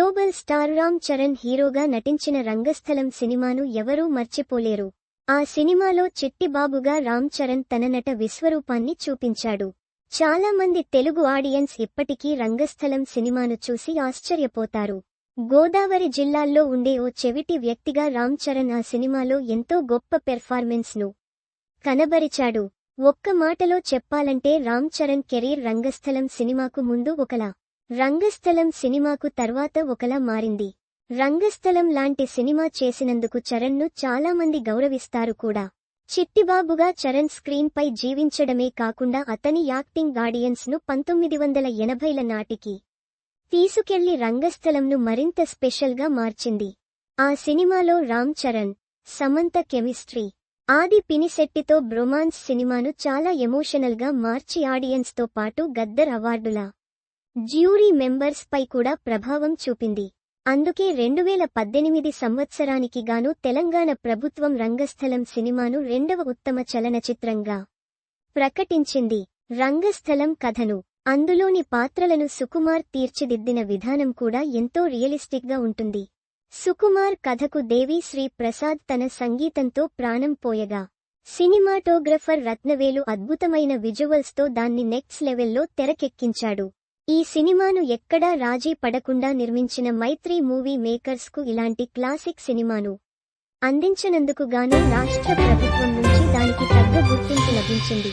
Global star Ram Charan హీరోగా నటించిన రంగస్థలం సినిమాను ఎవరూ మర్చిపోలేరు. ఆ సినిమాలో చిట్టిబాబుగా రామ్ చరణ్ తన నట విశ్వరూపాన్ని చూపించాడు. చాలా మంది తెలుగు ఆడియన్స్ ఇప్పటికీ రంగస్థలం సినిమాను చూసి ఆశ్చర్యపోతారు. గోదావరి జిల్లాల్లో ఉండే ఓ చెవిటి వ్యక్తిగా రామ్ చరణ్ ఆ సినిమాలో ఎంతో గొప్ప పెర్ఫార్మెన్స్ను కనబరిచాడు. ఒక్క మాటలో చెప్పాలంటే రామ్ చరణ్ కెరీర్ రంగస్థలం సినిమాకు ముందు ఒకలా. రంగస్థలం సినిమాకు తర్వాత ఒకలా మారింది. రంగస్థలం లాంటి సినిమా చేసినందుకు చరణ్ను చాలా మంది గౌరవిస్తారు కూడా. చిట్టిబాబుగా చరణ్ స్క్రీన్ పై జీవించడమే కాకుండా అతని యాక్టింగ్ ఆడియన్స్ను పంతొమ్మిది వందల ఎనభైల నాటికి తీసుకెళ్ళి రంగస్థలంను మరింత స్పెషల్గా మార్చింది. ఆ సినిమాలో రామ్ చరణ్ సమంత కెమిస్ట్రీ ఆది పినిశెట్టితో బ్రొమాన్స్ సినిమాను చాలా ఎమోషనల్గా మార్చి ఆడియన్స్తో పాటు గద్దర్ అవార్డులా జ్యూరీ మెంబర్స్ పై కూడా ప్రభావం చూపింది. అందుకే రెండు వేల పద్దెనిమిది సంవత్సరానికి గాను తెలంగాణ ప్రభుత్వం రంగస్థలం సినిమాను రెండవ ఉత్తమ చలనచిత్రంగా ప్రకటించింది. రంగస్థలం కథను అందులోని పాత్రలను సుకుమార్ తీర్చిదిద్దిన విధానం కూడా ఎంతో రియలిస్టిక్గా ఉంటుంది. సుకుమార్ కథకు దేవిశ్రీ ప్రసాద్ తన సంగీతంతో ప్రాణం పోయగా సినిమాటోగ్రఫర్ రత్నవేలు అద్భుతమైన విజువల్స్తో దాన్ని నెక్స్ట్ లెవెల్లో తెరకెక్కించాడు. ఈ సినిమాను ఎక్కడా రాజీ పడకుండా నిర్మించిన మైత్రి మూవీ మేకర్స్కు ఇలాంటి క్లాసిక్ సినిమాను అందించినందుకు గాను రాష్ట్ర ప్రభుత్వం నుంచి దానికి తగ్గ గుర్తింపు లభించింది.